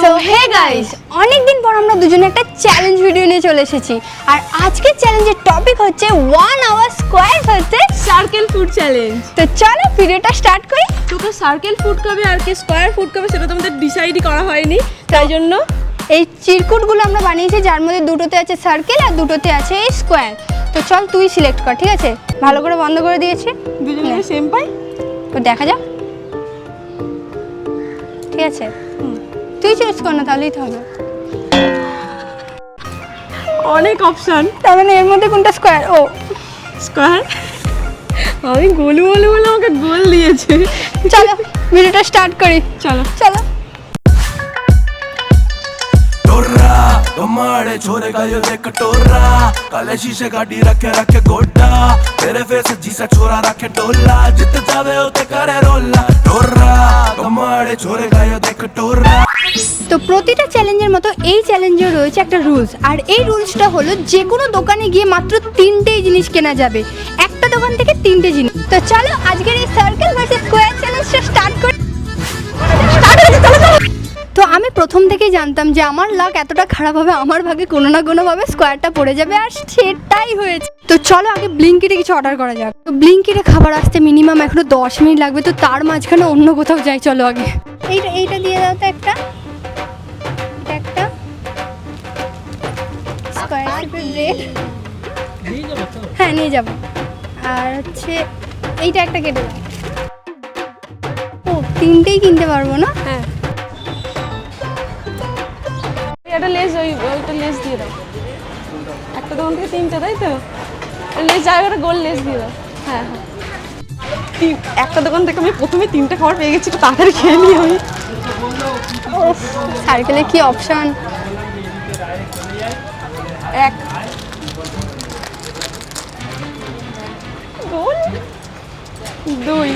So hey guys অনেকদিন পর আমরা দুজনে একটা চ্যালেঞ্জ ভিডিও নিয়ে চলে এসেছি। আর আজকের চ্যালেঞ্জের টপিক হচ্ছে ওয়ান আওয়ার স্কোয়ার হচ্ছে সার্কেল ফুড চ্যালেঞ্জ তো চলো ভিডিওটা স্টার্ট করি। তোকে সার্কেল ফুড খাবে আর কে স্কোয়ার ফুড খাবে সেটা তো আমাদের ডিসাইডই করা হয়নি তাই জন্য। এই চিরকুটগুলো আমরা বানিয়েছি যার মধ্যে দুটোতে আছে সার্কেল আর দুটোতে আছে এই স্কোয়ার তো চল তুই সিলেক্ট কর ঠিক আছে? ভালো করে বন্ধ করে দিয়েছি। দুজনে সেম পাই তো দেখা যাক। ঠিক আছে? তুই চুজ কর না তাহলেই তো হবে। অনেক অপশন তার মানে এর মধ্যে কোনটা স্কোয়ার ও। স্কোয়ার আমি গোলু বলে বলে আমাকে গোল দিয়েছে। চলো ভিডিওটা স্টার্ট করি। চলো। চলো। ਮਾੜੇ ਛੋਰੇ ਗਾਇਓ ਦੇ ਕਟੋਰਾ ਕਾਲੇ ਸ਼ੀਸ਼ੇ ਗਾਡੀ ਰੱਖੇ ਰੱਖੇ ਗੋਡਾ ਤੇਰੇ ਫੇਸ ਜੀਸਾ ਛੋਰਾ ਰੱਖੇ ਡੋਲਾ ਜਿੱਤ ਜਾਵੇ ਉਹ ਤੇ ਕਰੇ ਰੋਲਾ ਡੋਰਾ ਕਮਾੜੇ ਛੋਰੇ তো প্রতিটা চ্যালেঞ্জের মতো এই চ্যালেঞ্জে রয়েছে একটা রুলস আর এই রুলসটা হলো যে কোনো দোকানে গিয়ে মাত্র তিনটেই জিনিস কেনা যাবে। একটা দোকান থেকে তিনটে জিনিস। তো চলো আজকের এই সার্কেল ভার্সেস স্কোয়ার চ্যালেঞ্জটা স্টার্ট করি প্রথম থেকেই জানতাম যে আমার লাক এতটা খারাপ হবে, আমার ভাগে কোনো না কোনোভাবে স্কোয়ারটা পড়ে যাবে আর সেটাই হয়েছে। তো চলো আগে ব্লিঙ্কিটে কিছু অর্ডার করা যাক। তো ব্লিঙ্কিটে খাবার আসতে মিনিমাম এখনও দশ মিনিট লাগবে, তো তার মাঝখানে অন্য কোথাও যাই, চলো আগে। এইটা এইটা দিয়ে দাও তো একটা। একটা স্কোয়ার হ্যাঁ নিয়ে যাব। আর হচ্ছে এইটা একটা কেটে দাও। ও, তিনটেই কিনতে পারব না? হ্যাঁ। একটা লেস ওই ওইটা লেস দিয়ে দাও। একটা দোকান থেকে তিনটে তাই তো? লেস জায়গাটা গোল লেস দিয়ে দাও। হ্যাঁ হ্যাঁ। একটা দোকান থেকে আমি প্রথমে তিনটে খাবার পেয়ে গেছি একটু তাড়াতাড়ি খেয়ে নিই আমি। সার্কেলে কি অপশন এক। গোল দুই।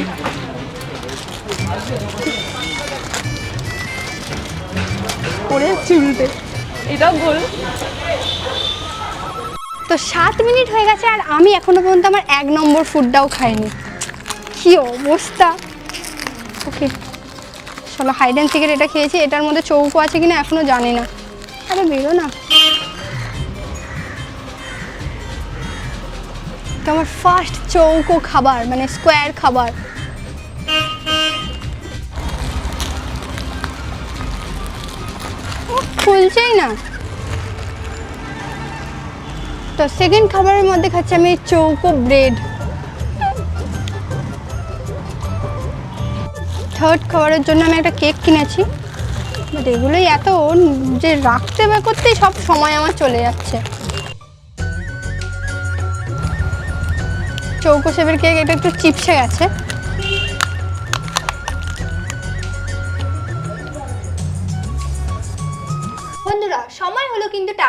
যাচ্ছে উল্টে গোল তো সাত মিনিট হয়ে গেছে আর আমি এখনও পর্যন্ত আমার এক নম্বর ফুডটাও খাইনি। কি অবস্থা? ওকে, চলো হাইড অ্যান্ড সিগারেট এটা খেয়েছি। এটার মধ্যে চৌকো আছে কিনা এখনও জানি না। আরে বেরো না। তো আমার ফার্স্ট চৌকো খাবার মানে স্কোয়ার খাবার। খুলছেই না। তো সেকেন্ড খাবারের মধ্যে খাচ্ছি আমি চৌকো ব্রেড থার্ড খাবারের জন্য আমি একটা কেক কিনেছি। বাট এগুলোই এত যে রাখতে বা করতেই সব সময় আমার চলে যাচ্ছে। চৌকো শেপের কেক এটা একটু চিপসে গেছে।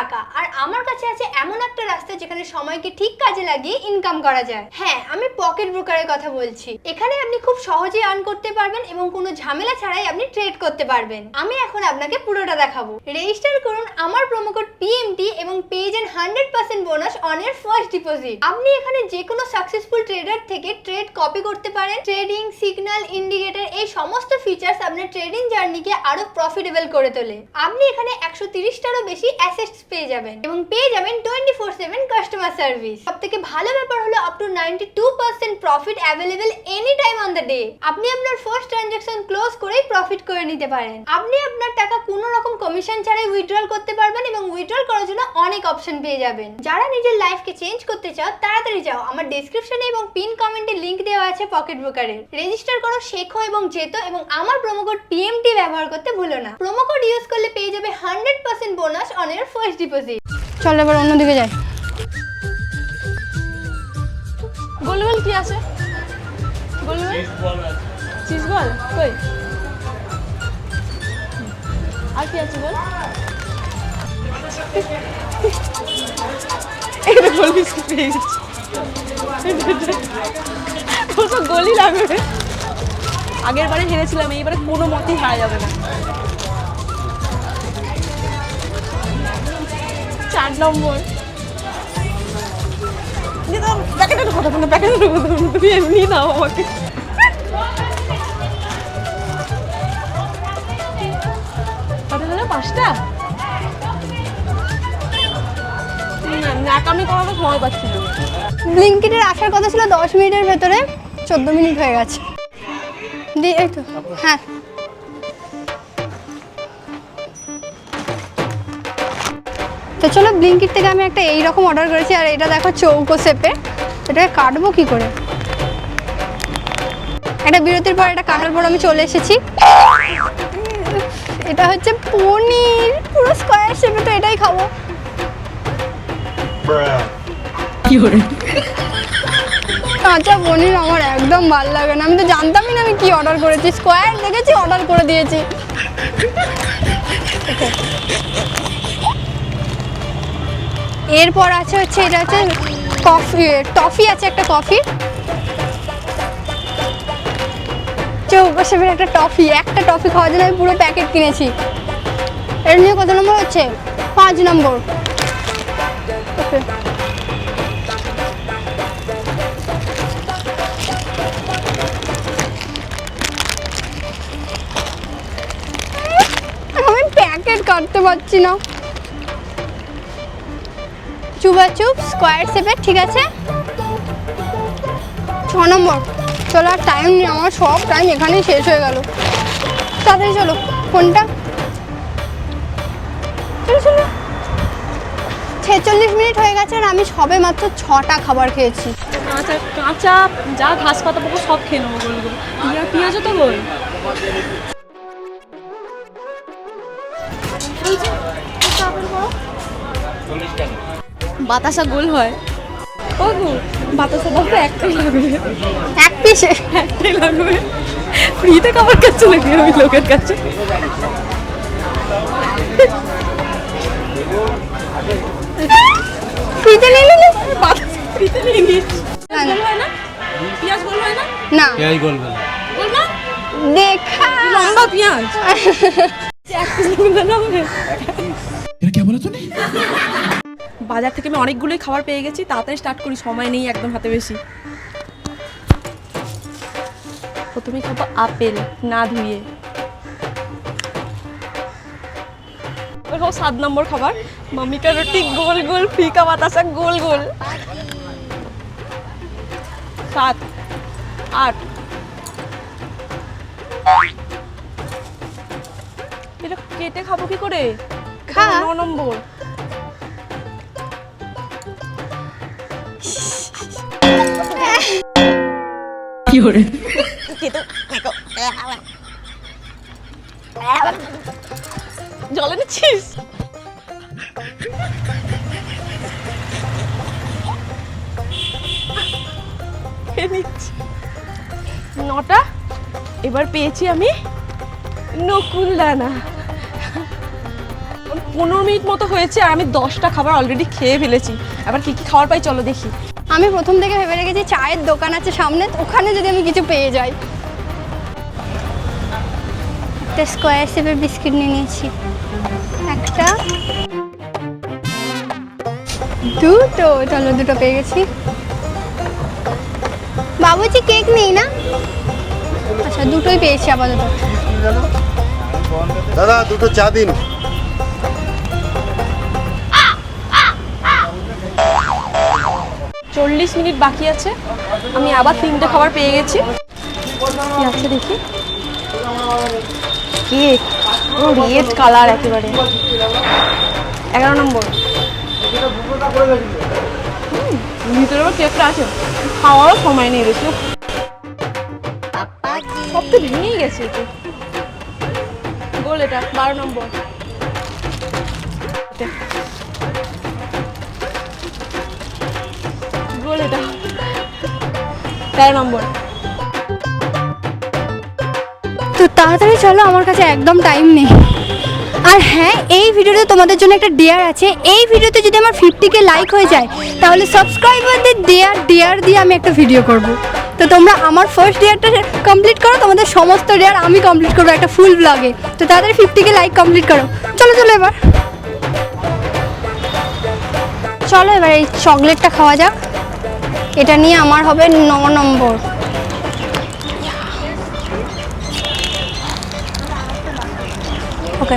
টাকা আর আমার কাছে আছে এমন একটা রাস্তা যেখানে সময়কে ঠিক কাজে লাগিয়ে ইনকাম করা যায়। হ্যাঁ আমি পকেট ব্রোকারের কথা বলছি। এখানে আপনি খুব সহজেই আর্ন করতে পারবেন এবং কোনো ঝামেলা ছাড়াই আপনি ট্রেড করতে পারবেন। আমি এখন আপনাকে পুরোটা দেখাবো। রেজিস্টার করুন আমার প্রোমো কোড পিএমটি এবং পেয়ে যান হান্ড্রেড পার্সেন্ট বোনাস অন এর ফার্স্ট ডিপোজিট আপনি এখানে যে কোনো সাকসেসফুল ট্রেডার থেকে ট্রেড কপি করতে পারেন। ট্রেডিং সিগন্যাল ইন্ডিকেটর এই সমস্ত ফিচার্স আপনার ট্রেডিং জার্নিকে আরও প্রফিটেবল করে তোলে। আপনি এখানে একশো তিরিশটারও বেশি অ্যাসেটস পেয়ে যাবেন। এবং পেয়ে যাবেন twenty four seven customer service সব থেকে ভালো ব্যাপার হলো up to ninety two percent profit available any time on the day আপনি আপনার ফার্স্ট ট্রানজাকশন ক্লোজ করেই প্রফিট করে নিতে পারেন। আপনি আপনার টাকা কোনো রকম কমিশন ছাড়াই উইথড্রল করতে পারবেন এবং উইথড্রল করার জন্য অনেক অপশন পেয়ে যাবেন। যারা নিজের লাইফকে চেঞ্জ করতে চাও, তাড়াতাড়ি যাও। আমার ডেসক্রিপশনে এবং পিন কমেন্টে লিংক দেওয়া আছে পকেট ব্রোকারের রেজিস্টার করো শেখো এবং যেতো এবং আমার প্রোমো কোড পিএমটি ব্যবহার করতে ভুলো না। প্রোমো কোড ইউজ করলে পেয়ে যাবে হান্ড্রেড পার্সেন্ট বোনাস অন এর ফার্স্ট ডিপোজিট চল এবার অন্যদিকে যাই। গোল গোল কি আছে? গোল গোল চিজ বল কই? আর কি আছে বল? এটা গোল বিস্কুট পেয়ে গেছি গোলই লাগবে। আগের বারে হেরেছিলাম এইবারে কোনো মতেই হারা যাবে না। চার নম্বর। তুমি এমনি নাও আমাকে। পাঁচটা? ব্লিঙ্কিটের আসার কথা ছিল দশ মিনিটের ভেতরে, চোদ্দ মিনিট হয়ে গেছে। দি, এই তো হ্যাঁ। চলো ব্লিঙ্কিট থেকে আমি একটা এই রকম অর্ডার করেছি আর এটা দেখো চৌকো শেপে। এটাকে কাটবো কি করে? একটা বিরতির পর এটা কাটার পর আমি চলে এসেছি। এটা হচ্ছে পনির পুরো স্কোয়ার শেপে তো এটাই খাব। কাঁচা পনির আমার একদম ভালো লাগে না। আমি তো জানতামই না আমি কি অর্ডার করেছি। স্কোয়ার দেখেছি অর্ডার করে দিয়েছি. এরপর আছে হচ্ছে এটা হচ্ছে কফি, টফি আছে একটা কফি। শেপের একটা টফি একটা টফি খাওয়ার জন্য আমি পুরো প্যাকেট কিনেছি। এর নিয়ে কত নম্বর হচ্ছে? পাঁচ নম্বর। আমি প্যাকেট কাটতে পারছি না। চুবা চুপ স্কোয়ার শেপের ঠিক আছে? ছ নম্বর। চলো আর টাইম নেই, আমার সব টাইম এখানেই শেষ হয়ে গেল। তাড়াতাড়ি চলো ফোনটা চলো চলো। ছেচল্লিশ মিনিট হয়ে গেছে আর আমি সবে মাত্র ছটা খাবার খেয়েছি। কাঁচা কাঁচা যা ঘাস পাতা পাবো সব খেয়ে নেব পিঁয়াজ পেঁয়াজও তো গোল। বাতাসা গোল হয় ও গো বাতাসা দাও তো একটাই লাগবে এক পিসে একটাই লাগবে ফ্রিতে খাবার কাছে লাগে ওই লোকের কাছে ফ্রিতে নিয়ে নিলে বাতাসা ফ্রিতে নিয়ে নিয়েছি গোল হয় না পেঁয়াজ গোল হয় না না পেঁয়াজ গোলবেলা গোল না দেখা লম্বা পেঁয়াজ এক পিস গোল না হবে क्या बोला तूने বাজার থেকে আমি অনেকগুলোই খাবার পেয়ে গেছি তাড়াতাড়ি স্টার্ট করি সময় নেই একদম হাতে বেশি। প্রথমে খাব আপেল না ধুয়ে। খাব সাত নম্বর খাবার। মামিকা রুটি গোল গোল ফিকা বাতাসা গোল গোল। সাত আট। এটা কেটে খাব কি করে? খা। ন নম্বর জলে নিচ্ছিস নটা এবার পেয়েছি আমি নকুল দানা পনেরো মিনিট মতো হয়েছে আমি দশটা খাবার অলরেডি খেয়ে ফেলেছি আবার কি কি খাবার পাই চলো দেখি আমি প্রথম থেকে ভেবে রেখেছি চায়ের দোকান আছে সামনে ওখানে যদি আমি কিছু পেয়ে যাই। একটা স্কোয়ার শেপের বিস্কিট নিয়ে নিয়েছি। একটা। দুটো। চলো, দুটো পেয়ে গেছি। বাবুজি কেক নেই না? আচ্ছা দুটোই পেয়েছি আপাতত। দাদা, দুটো চা দিন। চল্লিশ মিনিট বাকি আছে। আমি আবার তিনটে খাবার পেয়ে গেছি। কি আছে দেখি? কেক। রেড কালার একেবারে। এগারো নম্বর। ভিতরেও কেকটা আছে। খাওয়ারও সময় নেই বেশি সব তো ভেঙেই গেছে এতে। গোল এটা, বারো নম্বর। এটা। তেরো নম্বর। তো তাড়াতাড়ি চলো, আমার কাছে একদম টাইম নেই। আর হ্যাঁ এই ভিডিওতে তোমাদের জন্য একটা ডেয়ার আছে। এই ভিডিওতে যদি আমার ফিফটি কে লাইক হয়ে যায়, তাহলে সাবস্ক্রাইবারদের ডেয়ার ডেয়ার দিয়ে আমি একটা ভিডিও করব। তো তোমরা আমার ফার্স্ট ডেয়ারটা কমপ্লিট করো, তোমাদের সমস্ত ডেয়ার আমি কমপ্লিট করব একটা ফুল ব্লগে তো তাড়াতাড়ি ফিফটি কে লাইক কমপ্লিট করো। চলো চলো এবার। চলো এবার এই চকলেটটা খাওয়া যাক। এটা নিয়ে আমার হবে ন number. Okay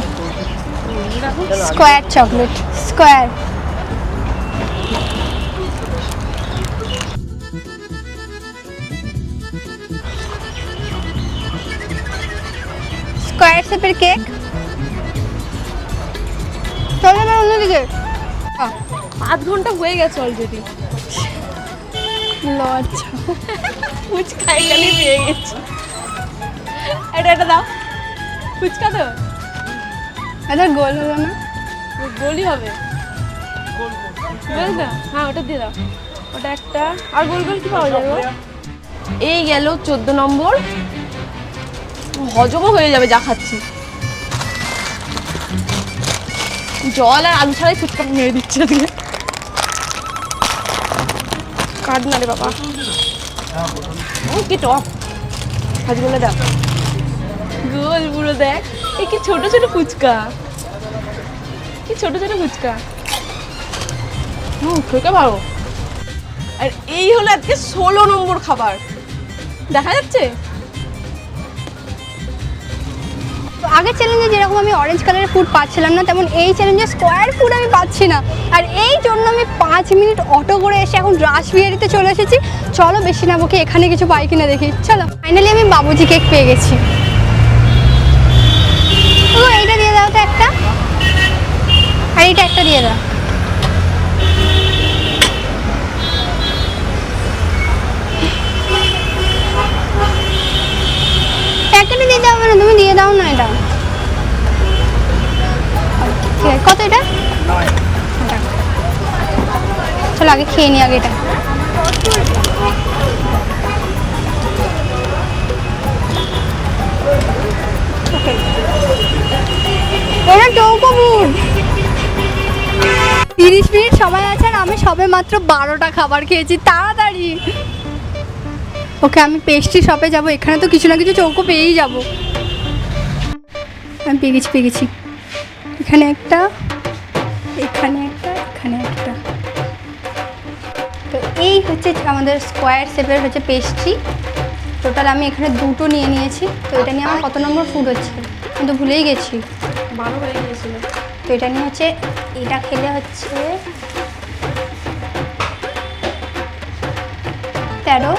square chocolate square square শেপের কেক চলো এবার অন্যদিকে আধ ঘণ্টা হয়ে গেছে অলরেডি লজ্জা। ফুচকা এখানে পেয়ে গেছি। এটা এটা দাও। ফুচকা তো? গোল হলো না? গোলই হবে। গোল তো? হ্যাঁ ওটা দিয়ে দাও। ওটা একটা। আর গোল গোল কি পাওয়া যাবে? গো? এই গেল চোদ্দ নম্বর। হজমও হয়ে যাবে যা খাচ্ছি। জল আর আলু ছাড়াই ফুচকা মেরে দিচ্ছে আজকে। কাট না রে বাবা। কি টপ? হাজগুলো দেখ গোল পুরো দেখ। এই কি ছোট ছোট ফুচকা? কি ছোট ছোট ফুচকা? হুম খেতে ভালো আর এই হলো আজকে ষোলো নম্বর খাবার। দেখা যাচ্ছে? আগের চ্যালেঞ্জে যেরকম আমি অরেঞ্জ কালারের ফুড পাচ্ছিলাম না, তেমন এই চ্যালেঞ্জে স্কোয়ার ফুড আমি পাচ্ছি না। আর এই জন্য আমি পাঁচ মিনিট অটো করে এসে এখন রাসবিহারিতে চলে এসেছি। চলো বেশি না বকে এখানে কিছু পাই কিনা দেখি। চলো ফাইনালি আমি বাবুজি কেক পেয়ে গেছি। ও এইটা দিয়ে দাও তো একটা। আর এইটা একটা দিয়ে দাও। প্যাকেটে দিতে হবে না, তুমি দিয়ে দাও না এটা ঠিক আছে কত এটা চলো আগে খেয়ে নি আগে এটা. এটা চৌকো ফুড তিরিশ মিনিট সময় আছে আর আমি সবে মাত্র বারোটা খাবার খেয়েছি, তাড়াতাড়ি। ওকে, আমি পেস্ট্রি শপে যাব, এখানে তো কিছু না কিছু চৌকো পেয়েই যাব। আমি পেয়ে গেছি। এখানে একটা হচ্ছে আমাদের স্কোয়ার শেপের হচ্ছে পেস্ট্রি। টোটাল আমি এখানে দুটো নিয়ে নিয়েছি। তো এটা নিয়ে আমার কত নম্বর ফুড হচ্ছে? কিন্তু ভুলেই গেছি। বারো হয়ে গিয়েছিল। তো এটা নিয়ে হচ্ছে এটা খেলে হচ্ছে তেরো।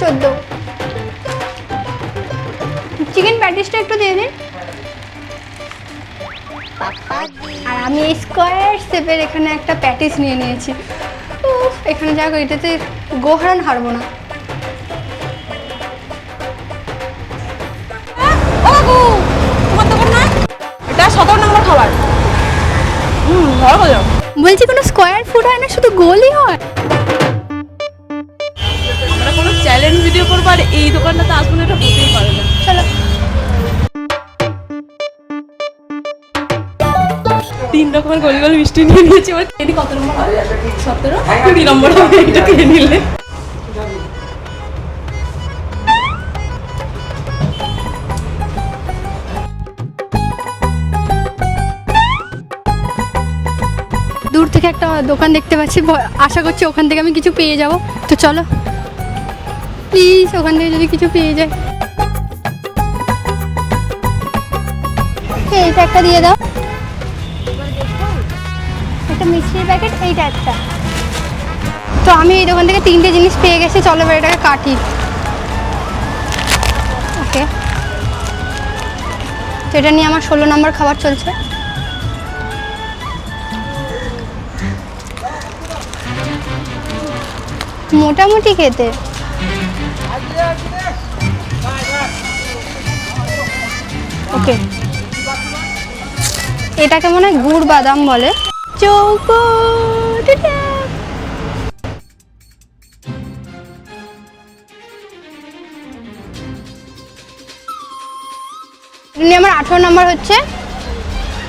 চোদ্দ। চিকেন প্যাটিসটা একটু দিয়ে দিন। আমি এই স্কোয়ার শেপের এখানে একটা প্যাটিস নিয়ে নিয়েছি। এখানে যাক এটাতে গোহরান হারবো না। এটা সতেরো নম্বর খাবার। হুম ভালো বলছি কোনো স্কোয়ার ফুড হয় না শুধু গোলই হয়? আমরা কোনো চ্যালেঞ্জ ভিডিও করব আর এই দোকানটাতে আসব না এটা হতেই পারে না। চলো। রকমের গোল গোল মিষ্টি নিয়ে নিয়েছি। এবার কত নম্বর? সতেরো? কুড়ি নম্বর হবে এটা খেয়ে নিলে। দূর থেকে একটা দোকান দেখতে পাচ্ছি। আশা করছি ওখান থেকে আমি কিছু পেয়ে যাব। তো চলো প্লিজ ওখান থেকে যদি কিছু পেয়ে যায়। এই, এইটা একটা দিয়ে দাও। একটা মিষ্টির প্যাকেট, এইটা একটা। তো আমি এই দোকান থেকে তিনটে জিনিস পেয়ে গেছি, চলো এবার এটাকে কাটি। ওকে। তো এটা নিয়ে আমার ষোলো নম্বর খাবার চলছে। মোটামুটি খেতে। ওকে। এটাকে মনে হয় গুড় বাদাম বলে। চৌকো আমার আঠেরো নম্বর হচ্ছে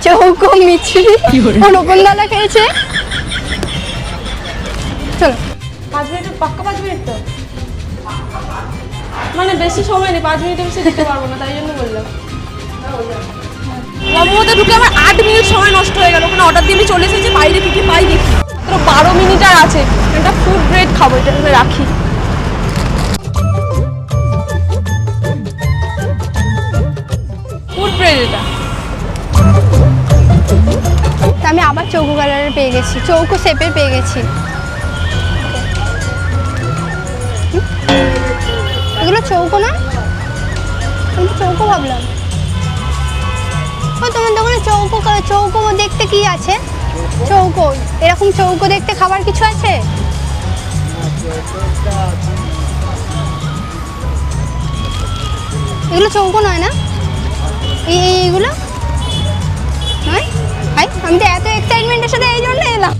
চৌকো মিছরি রকমদালা খেয়েছে। চলো। পাঁচ মিনিট পাক্কা পাঁচ মিনিট তো। মানে বেশি সময় নেই পাঁচ মিনিটের বেশি দিতে পারব না তাই জন্য বললাম। মোমোতে ঢুকে আমার আট মিনিট সময় নষ্ট হয়ে গেল। ওখানে অর্ডার দিয়ে আমি চলে এসেছি বাইরে কী কী পাই দেখি তো বারো মিনিট আর আছে। একটা ফুড গ্রেড খাব, এটা রাখি। ফুড গ্রেড এটা। আমি আবার চৌকো কালারের পেয়ে গেছি। চৌকো শেপের পেয়ে গেছি। এগুলো চৌকো না? আমি চৌকো ভাবলাম। চৌকো চৌকো দেখতে আছে? চৌকো? এরকম চৌকো দেখতে খাবার কিছু আছে? এগুলো চৌকো নয় না? এই এই- এইগুলো? নয়? আমি তো এত এক্সাইটমেন্টের সাথে এই জন্য এলাম।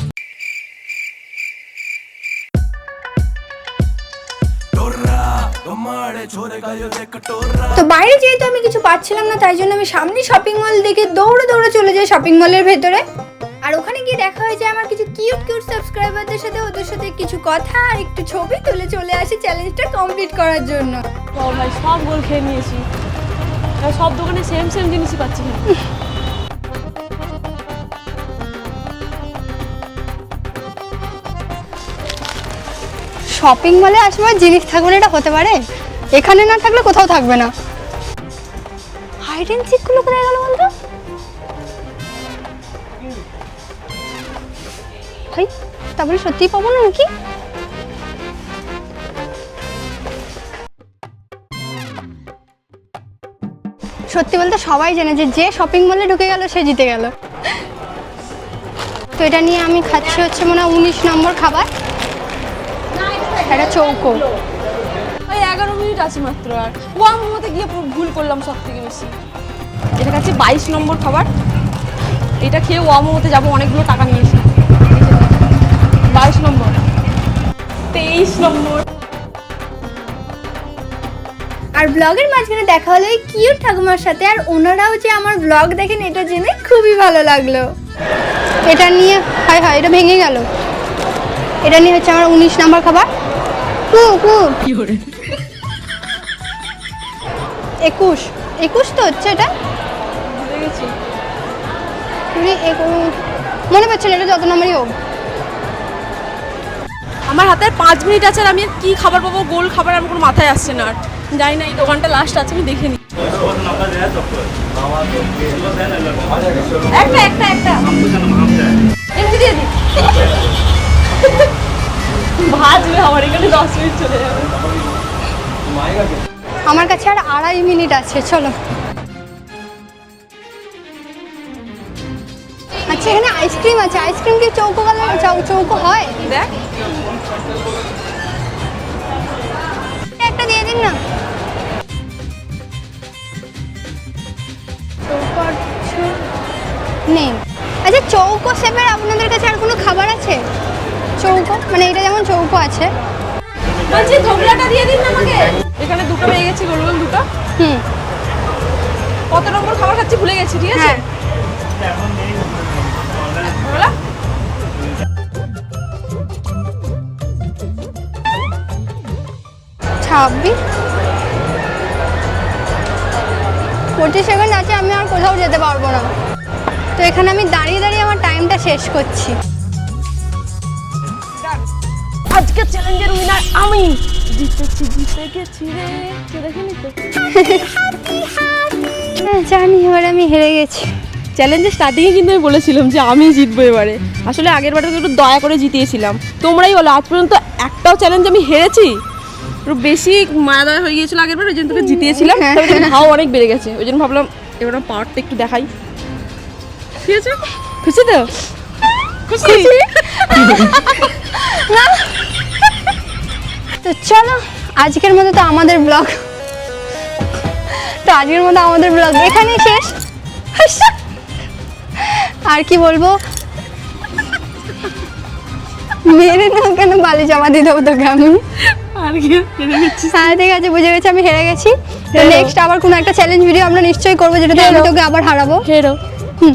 তো বাইরে যেহেতু আমি কিছু পাচ্ছিলাম না তাই জন্য আমি সামনে শপিং মল দেখে দৌড়ে দৌড়ে চলে যাই শপিং মলের ভেতরে। আর ওখানে গিয়ে দেখা হয়েছে আমার কিছু কিউট কিউট সাবস্ক্রাইবারদের সাথে ওদের সাথে কিছু কথা আর একটু ছবি তুলে চলে আসি চ্যালেঞ্জটা কমপ্লিট করার জন্য। ও ভাই সব গোল খেয়ে নিয়েছি। সব দোকানে সেম সেম জিনিসই পাচ্ছি শপিং মলে আসবার জিনিস থাকবে না, এটা হতে পারে। এখানে না থাকলে কোথাও থাকবে না। হাইড অ্যান্ড কোথায় গেল বলতো? ভাই, তারপরে সত্যিই পাবো না নাকি? সত্যি বলতে সবাই জানে যে যে শপিং মলে ঢুকে গেল, সে জিতে গেল। তো এটা নিয়ে আমি খাচ্ছি হচ্ছে মনে হয় উনিশ নম্বর খাবার। একটা চৌকো। ওই এগারো মিনিট আছে মাত্র আর। ওয়াং মতে গিয়ে ভুল করলাম সব থেকে বেশি। এটা কাছে বাইশ নম্বর খাবার। এটা খেয়ে ওয়ামোতে যাব, অনেকগুলো টাকা নিয়েছি। বাইশ নম্বর। তেইশ নম্বর। আর ব্লগের মাঝখানে দেখা হলো এই কিউট ঠাকুমার সাথে, আর ওনারাও যে আমার ব্লগ দেখেন, এটা জেনে খুবই ভালো লাগল। এটা নিয়ে, হয় হয়, এটা ভেঙে গেল। এটা নিয়ে হচ্ছে আমার উনিশ নাম্বার খাবার। কু কু একুশ। একুশ তো হচ্ছে এটা? কুড়ি একুশ। মনে পাচ্ছে না এটা যত নম্বরই হোক। আমার হাতে পাঁচ মিনিট আছে আর আমি আর কি খাবার পাবো গোল খাবার আমার কোনো মাথায় আসছে না আর। জানি না এই দোকানটা লাস্ট আছে আমি দেখে নিই। একটা একটা একটা। ভাজবে আমার এখানে দশ মিনিট চলে যাবে। আমার কাছে আর আড়াই মিনিট আছে চলো। আচ্ছা এখানে আইসক্রিম আছে। আইসক্রিম কি চৌকো কালার? চৌকো হয়? দেখ। একটা দিয়ে দিন না। নেই। আচ্ছা চৌকো শেপের আপনাদের কাছে আর কোনো খাবার আছে? চৌকো মানে এটা যেমন চৌকো আছে। বলছি ধোকলাটা দিয়ে দিন আমাকে। এখানে দুটো পেয়ে গেছি গোল গোল দুটো। হুম। কত নম্বর খাবার খাচ্ছি ভুলে গেছি ঠিক আছে? হ্যাঁ। ছাব্বিশ। পঁচিশ সেকেন্ড আছে আমি আর কোথাও যেতে পারব না। তো এখানে আমি দাঁড়িয়ে দাঁড়িয়ে আমার টাইমটা শেষ করছি। আজকে চ্যালেঞ্জের উইনার আমি। জিতেছি জিতে গেছি রে। কে দেখেনি তো? হ্যাঁ জানি এবার আমি হেরে গেছি। চ্যালেঞ্জের স্টার্টিংয়ে কিন্তু আমি বলেছিলাম যে আমি জিতবো এবারে। আসলে আগের বারে তো একটু দয়া করে জিতিয়েছিলাম। তোমরাই বলো আজ পর্যন্ত একটাও চ্যালেঞ্জ আমি হেরেছি? একটু বেশি মায়া দয়া হয়ে গিয়েছিল আগের বার ওই জন্য তোকে জিতিয়েছিলাম। হ্যাঁ। ভাও অনেক বেড়ে গেছে। ওই জন্য ভাবলাম এবার পাওয়ারটা একটু দেখাই। ঠিক আছে? খুশি তো? খুশি? তো চলো আজকের মতো তো আমাদের ব্লগ তো আজকের মতো আমাদের ব্লগ এখানেই শেষ। আর কি বলব? মেরে না কেন বালি জমা দিয়ে দেবো তোকে আমি? হ্যাঁ ঠিক আছে বুঝে গেছি আমি হেরে গেছি। তো নেক্সট আবার কোনো একটা চ্যালেঞ্জ ভিডিও আমরা নিশ্চয়ই করব যেটাতে আমি তোকে আবার হারাবো। হেরো। হুম।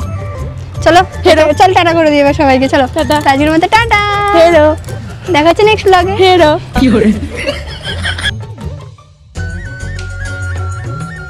চলো হেরো। চল টাটা করে দিবে সবাইকে চলো। টাটা। আজকের মতো টাটা। হেরো। দেখা হচ্ছে নেক্সট ব্লগে হেরো